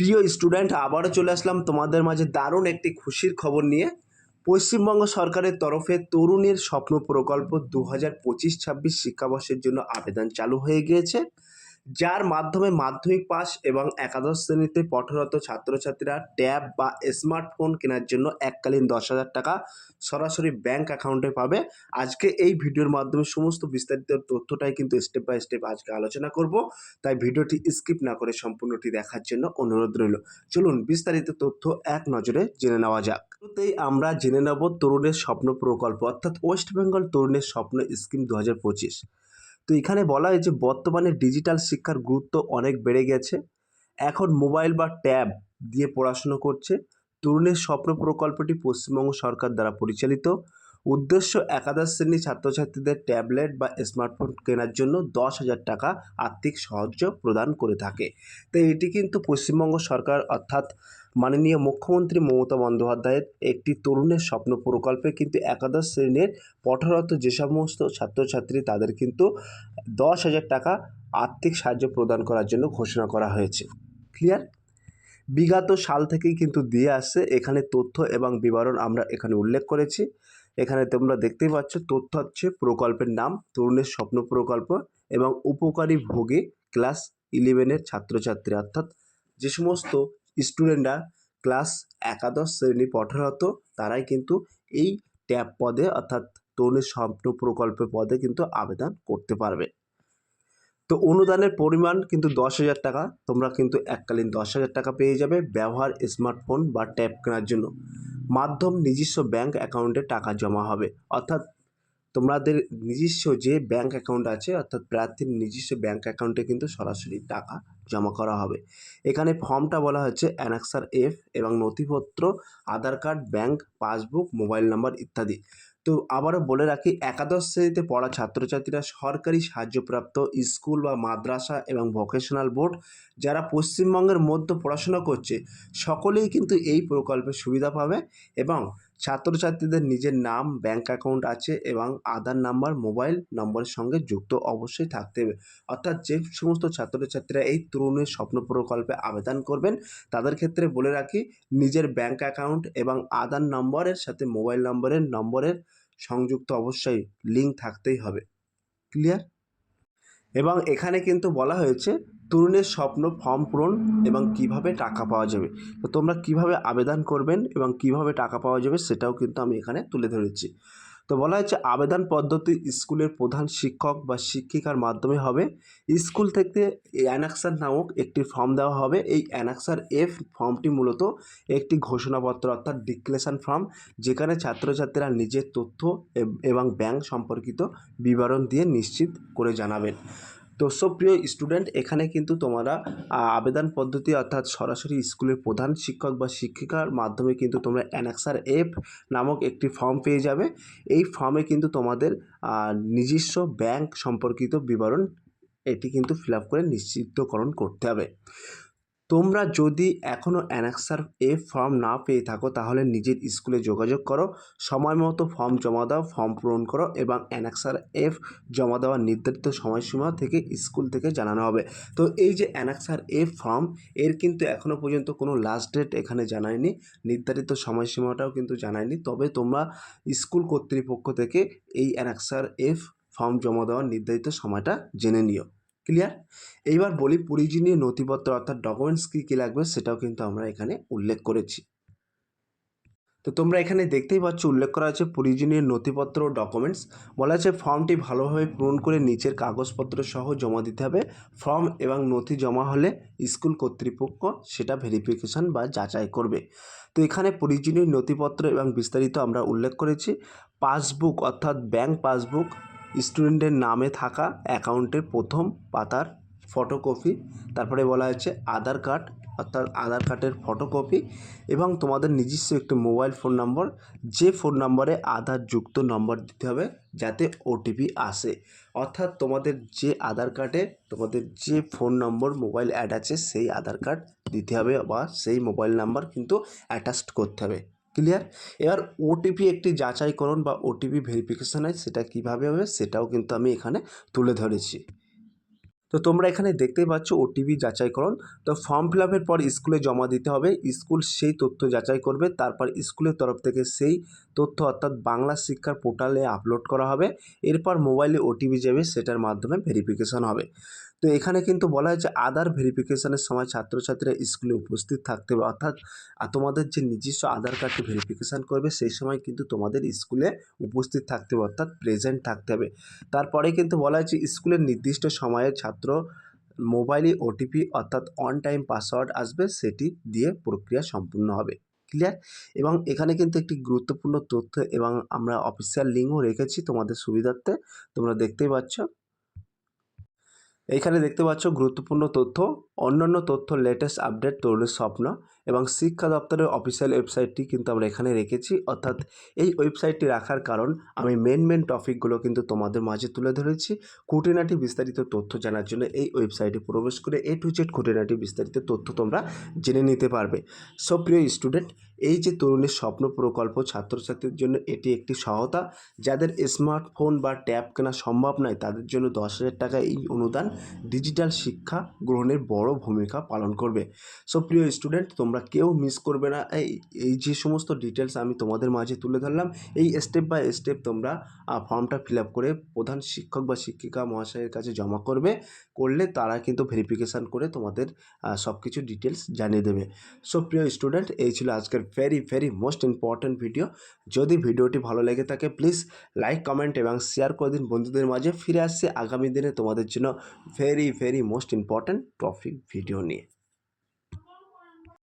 প্রিয় স্টুডেন্ট, আবারও চলে আসলাম তোমাদের মাঝে দারুণ একটি খুশির খবর নিয়ে। পশ্চিমবঙ্গ সরকারের তরফে তরুণের স্বপ্ন প্রকল্প দু হাজার পঁচিশ ছাব্বিশ শিক্ষাবর্ষের জন্য আবেদন চালু হয়ে গিয়েছে। যার মাধ্যমে মাধ্যমিক পাস এবং একাদশ শ্রেণীতে পঠরত ছাত্রছাত্রীরা ট্যাব বা স্মার্টফোন কেনার জন্য এককালীন দশ হাজার টাকা সরাসরি ব্যাংক অ্যাকাউন্টে পাবে। আজকে এই ভিডিওর মাধ্যমে সমস্ত বিস্তারিত তথ্যটাই কিন্তু স্টেপ বাই স্টেপ আজকে আলোচনা করব। তাই ভিডিওটি স্কিপ না করে সম্পূর্ণটি দেখার জন্য অনুরোধ রইল। চলুন বিস্তারিত তথ্য এক নজরে জেনে নেওয়া যাক। শুরুতেই আমরা জেনে নেব তরুণের স্বপ্ন প্রকল্প, অর্থাৎ ওয়েস্ট বেঙ্গল তরুণের স্বপ্ন স্কিম দু হাজার পঁচিশ। তো এখানে বলা হয়েছে বর্তমানে ডিজিটাল শিক্ষার গুরুত্ব অনেক বেড়ে গেছে। এখন মোবাইল বা ট্যাব দিয়ে পড়াশুনো করছে। তরুণের স্বপ্ন প্রকল্পটি পশ্চিমবঙ্গ সরকার দ্বারা পরিচালিত। উদ্দেশ্য একাদশ শ্রেণির ছাত্রছাত্রীদের ট্যাবলেট বা স্মার্টফোন কেনার জন্য দশ হাজার টাকা আর্থিক সাহায্য প্রদান করে থাকে। তো এটি কিন্তু পশ্চিমবঙ্গ সরকার অর্থাৎ মাননীয় মুখ্যমন্ত্রী মমতা বন্দ্যোপাধ্যায়ের একটি তরুণের স্বপ্ন প্রকল্পে কিন্তু একাদশ শ্রেণির পঠরত যে সমস্ত ছাত্রছাত্রী তাদের কিন্তু দশ হাজার টাকা আর্থিক সাহায্য প্রদান করার জন্য ঘোষণা করা হয়েছে। ক্লিয়ার? বিগত সাল থেকেই কিন্তু দিয়ে আসছে। এখানে তথ্য এবং বিবরণ আমরা এখানে উল্লেখ করেছি। এখানে তোমরা দেখতেই পাচ্ছ তথ্য হচ্ছে প্রকল্পের নাম তরুণের স্বপ্ন প্রকল্প এবং উপকারী ভোগে ক্লাস ইলেভেনের ছাত্রছাত্রী। অর্থাৎ যে সমস্ত স্টুডেন্টরা ক্লাস একাদশ শ্রেণি পঠরত তারাই কিন্তু এই ট্যাব পদে অর্থাৎ তরুণের স্বপ্ন প্রকল্প পদে কিন্তু আবেদন করতে পারবে। তো অনুদানের পরিমাণ কিন্তু দশ হাজার টাকা, তোমরা কিন্তু এককালীন দশ হাজার টাকা পেয়ে যাবে ব্যবহার, স্মার্টফোন বা ট্যাব কেনার জন্য। মাধ্যম নিজস্ব ব্যাঙ্ক অ্যাকাউন্টে টাকা জমা হবে। অর্থাৎ তোমাদের নিজস্ব যে ব্যাঙ্ক অ্যাকাউন্ট আছে, অর্থাৎ প্রার্থীর নিজস্ব ব্যাঙ্ক অ্যাকাউন্টে কিন্তু সরাসরি টাকা জমা করা হবে। এখানে ফর্মটা বলা হচ্ছে অ্যানাক্সার এফ এবং নথিপত্র Aadhaar card bank passbook mobile number ইত্যাদি। তো আবারও বলে রাখি, একাদশ শ্রেণীতে পড়া ছাত্রছাত্রীরা সরকারি সাহায্যপ্রাপ্ত স্কুল বা মাদ্রাসা এবং ভোকেশনাল বোর্ড যারা পশ্চিমবঙ্গের মধ্যে পড়াশোনা করছে, সকলেই কিন্তু এই প্রকল্পের সুবিধা পাবে এবং ছাত্রছাত্রীদের নিজের নাম ব্যাঙ্ক অ্যাকাউন্ট আছে এবং আধার নাম্বার মোবাইল নম্বরের সঙ্গে যুক্ত অবশ্যই থাকতে হবে। অর্থাৎ যে সমস্ত ছাত্রছাত্রীরা এই তরুণের স্বপ্ন প্রকল্পে আবেদন করবেন, তাদের ক্ষেত্রে বলে রাখি, নিজের ব্যাঙ্ক অ্যাকাউন্ট এবং আধার নম্বরের সাথে মোবাইল নম্বরের নম্বরের সংযুক্ত অবশ্যই লিঙ্ক থাকতেই হবে। ক্লিয়ার এবং এখানে কিন্তু বলা হয়েছে তরুণের স্বপ্ন ফর্ম পূরণ এবং কীভাবে টাকা পাওয়া যাবে। তো তোমরা কীভাবে আবেদন করবেন এবং কীভাবে টাকা পাওয়া যাবে সেটাও কিন্তু আমি এখানে তুলে ধরেছি। তো বলা হয়েছে আবেদন পদ্ধতি স্কুলের প্রধান শিক্ষক বা শিক্ষিকার মাধ্যমে হবে। স্কুল থেকে অ্যানাক্সার নামক একটি ফর্ম দেওয়া হবে। এই অ্যানাক্সার এফ ফর্মটি মূলত একটি ঘোষণাপত্র অর্থাৎ ডিক্লেশন ফর্ম, যেখানে ছাত্রছাত্রীরা নিজের তথ্য এবং ব্যাংক সম্পর্কিত বিবরণ দিয়ে নিশ্চিত করে জানাবেন। তো সব প্রিয় স্টুডেন্ট, এখানে কিন্তু তোমরা আবেদন পদ্ধতি অর্থাৎ সরাসরি স্কুলের প্রধান শিক্ষক বা শিক্ষিকার মাধ্যমে কিন্তু তোমরা অ্যানাক্সার এফ নামক একটি ফর্ম পেয়ে যাবে। এই ফর্মে কিন্তু তোমাদের নিজস্ব ব্যাংক সম্পর্কিত বিবরণ এটি কিন্তু ফিল করে নিশ্চিতকরণ করতে হবে। তোমরা যদি এখনও অ্যানাক্সার এফ ফর্ম না পেয়ে থাকো, তাহলে নিজের স্কুলে যোগাযোগ করো, সময় মতো ফর্ম জমা দাও, ফর্ম পূরণ করো এবং অ্যানাক্সার এফ জমা দেওয়ার নির্ধারিত সময়সীমা থেকে স্কুল থেকে জানানো হবে। তো এই যে অ্যানাক্সার এফ ফর্ম, এর কিন্তু এখনও পর্যন্ত কোনো লাস্ট ডেট এখানে জানায়নি, নির্ধারিত সময়সীমাটাও কিন্তু জানায়নি। তবে তোমরা স্কুল কর্তৃপক্ষ থেকে এই অ্যানাক্সার এফ ফর্ম জমা দেওয়ার নির্ধারিত সময়টা জেনে নিও। ক্লিয়ার এইবার বলি প্রয়োজনীয় নথিপত্র, অর্থাৎ ডকুমেন্টস কী কী লাগবে সেটাও কিন্তু আমরা এখানে উল্লেখ করেছি। তো তোমরা এখানে দেখতেই পাচ্ছ উল্লেখ করা আছে প্রয়োজনীয় নথিপত্র ডকুমেন্টস বলা আছে ফর্মটি ভালোভাবে পূরণ করে নিচের কাগজপত্র সহ জমা দিতে হবে। ফর্ম এবং নথি জমা হলে স্কুল কর্তৃপক্ষ সেটা ভেরিফিকেশন বা যাচাই করবে। তো এখানে প্রয়োজনীয় নথিপত্র এবং বিস্তারিত আমরা উল্লেখ করেছি। পাসবুক, অর্থাৎ ব্যাংক পাসবুক স্টুডেন্টের নামে থাকা অ্যাকাউন্টের প্রথম পাতার ফটোকপি, তারপরে বলা হয়েছে আধার কার্ড, অর্থাৎ আধার কার্ডের ফটোকপি এবং তোমাদের নিজস্ব একটি মোবাইল ফোন নম্বর, যে ফোন নম্বরে আধার যুক্ত নম্বর দিতে হবে যাতে ওটিপি আসে। অর্থাৎ তোমাদের যে আধার কার্ডে তোমাদের যে ফোন নম্বর, মোবাইল অ্যাড আছে, সেই আধার কার্ড দিতে হবে বা সেই মোবাইল নাম্বার কিন্তু অ্যাটাচড করতে হবে। ক্লিয়ার এবার ওটিপি একটি যাচাইকরণ বা ওটিপি ভেরিফিকেশান হয়, সেটা কীভাবে হবে সেটাও কিন্তু আমি এখানে তুলে ধরেছি। তো তোমরা এখানে দেখতেই পাচ্ছ ওটিপি যাচাইকরণ তো ফর্ম ফিল আপের পর স্কুলে জমা দিতে হবে। স্কুল সেই তথ্য যাচাই করবে, তারপর স্কুলের তরফ থেকে সেই তথ্য অর্থাৎ বাংলা শিক্ষার পোর্টালে আপলোড করা হবে। এরপর মোবাইলে ওটিপি যাবে, সেটার মাধ্যমে ভেরিফিকেশন হবে। তো এখানে কিন্তু বলা হয়েছে আধার ভেরিফিকেশনের সময় ছাত্রছাত্রীরা স্কুলে উপস্থিত থাকতে হবে। অর্থাৎ তোমাদের যে নিজস্ব আধার কার্ডটি ভেরিফিকেশান করবে, সেই সময় কিন্তু তোমাদের স্কুলে উপস্থিত থাকতে হবে, অর্থাৎ প্রেজেন্ট থাকতে হবে। তারপরে কিন্তু বলা হয়েছে স্কুলের নির্দিষ্ট সময়ে ছাত্র মোবাইলে ওটিপি অর্থাৎ অন টাইম পাসওয়ার্ড আসবে, সেটি দিয়ে প্রক্রিয়া সম্পূর্ণ হবে। ক্লিয়ার এবং এখানে কিন্তু একটি গুরুত্বপূর্ণ তথ্য এবং আমরা অফিসিয়াল লিঙ্কও রেখেছি তোমাদের সুবিধার্থে, তোমরা দেখতেই পাচ্ছ। এইখানে দেখতে পাচ্ছ গুরুত্বপূর্ণ তথ্য, অন্যান্য তথ্য লেটেস্ট আপডেট তরুণের স্বপ্ন এবং শিক্ষা দপ্তরের অফিসিয়াল ওয়েবসাইটটি কিন্তু আমরা এখানে রেখেছি। অর্থাৎ এই ওয়েবসাইটটি রাখার কারণ আমি মেন মেন টপিকগুলো কিন্তু তোমাদের মাঝে তুলে ধরেছি। খুঁটিনাটি বিস্তারিত তথ্য জানার জন্য এই ওয়েবসাইটে প্রবেশ করে এ টু জেড খুঁটিনাটি বিস্তারিত তথ্য তোমরা জেনে নিতে পারবে। সো প্রিয় স্টুডেন্ট এই যে তরুণের স্বপ্ন প্রকল্প ছাত্রছাত্রীর জন্য এটি একটি সহায়তা, যাদের স্মার্টফোন বা ট্যাব কেনা সম্ভব নয়, তাদের জন্য দশ হাজার টাকা এই অনুদান ডিজিটাল শিক্ষা গ্রহণের বড় ভূমিকা পালন করবে। সো, প্রিয় স্টুডেন্ট, তোমরা কেউ মিস করবে না, এই এই যে সমস্ত ডিটেলস আমি তোমাদের মাঝে তুলে ধরলাম, এই স্টেপ বাই স্টেপ তোমরা ফর্মটা ফিল আপ করে প্রধান শিক্ষক বা শিক্ষিকা মহাশয়ের কাছে জমা করবে, করলে তারা কিন্তু ভেরিফিকেশান করে তোমাদের সব কিছু ডিটেলস জানিয়ে দেবে। সো, প্রিয় স্টুডেন্ট, এই ছিল আজকের very very most important video যদি ভিডিওটি ভালো লেগে থাকে প্লিজ লাইক কমেন্ট এবং শেয়ার করে দিন বন্ধুদের মাঝে। ফিরে আসছে আগামী দিনে তোমাদের জন্য very very most important topic video নিয়ে।